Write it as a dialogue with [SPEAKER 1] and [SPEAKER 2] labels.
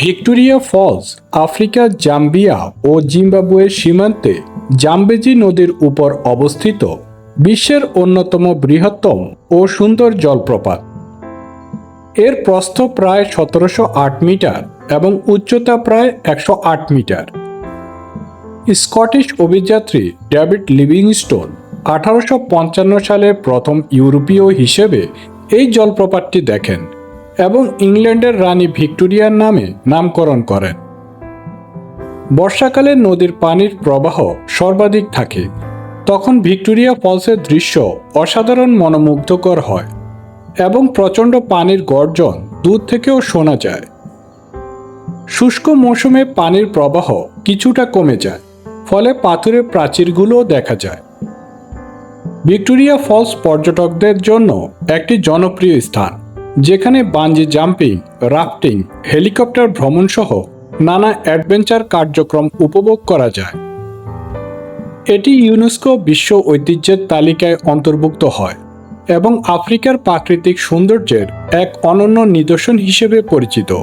[SPEAKER 1] Victoria Falls আফ্রিকার Zambia ও জিম্বাবুয়ের সীমান্তে জাম্বেজি নদীর উপর অবস্থিত বিশ্বের অন্যতম বৃহত্তম ও সুন্দর জলপ্রপাত। এর প্রস্থ প্রায় সতেরোশো আট মিটার এবং উচ্চতা প্রায় একশো আট মিটার। স্কটিশ অভিযাত্রী ডেভিড লিভিংস্টোন আঠারোশো পঞ্চান্ন সালে প্রথম ইউরোপীয় হিসেবে এই জলপ্রপাতটি দেখেন। এবং ইংল্যান্ডের রানী ভিক্টোরিয়ার নামে নামকরণ করেন। বর্ষাকালে নদীর পানির প্রবাহ সর্বাধিক থাকে। তখন ভিক্টোরিয়া ফলসের দৃশ্য অসাধারণ মনোমুগ্ধকর হয় এবং প্রচণ্ড পানির গর্জন দূর থেকেও শোনা যায়। শুষ্ক মৌসুমে পানির প্রবাহ কিছুটা কমে যায়, ফলে পাথুরে প্রাচীরগুলোও দেখা যায়। ভিক্টোরিয়া ফলস পর্যটকদের জন্য একটি জনপ্রিয় স্থান। যেখানে বাঞ্জি জাম্পিং, রাফটিং, হেলিকপ্টার ভ্রমণ সহ নানা অ্যাডভেঞ্চার কার্যক্রম উপভোগ করা যায়। এটি ইউনেস্কো বিশ্ব ঐতিহ্যের তালিকায় অন্তর্ভুক্ত হয় এবং আফ্রিকার প্রাকৃতিক সৌন্দর্যের এক অনন্য নিদর্শন হিসেবে পরিচিত।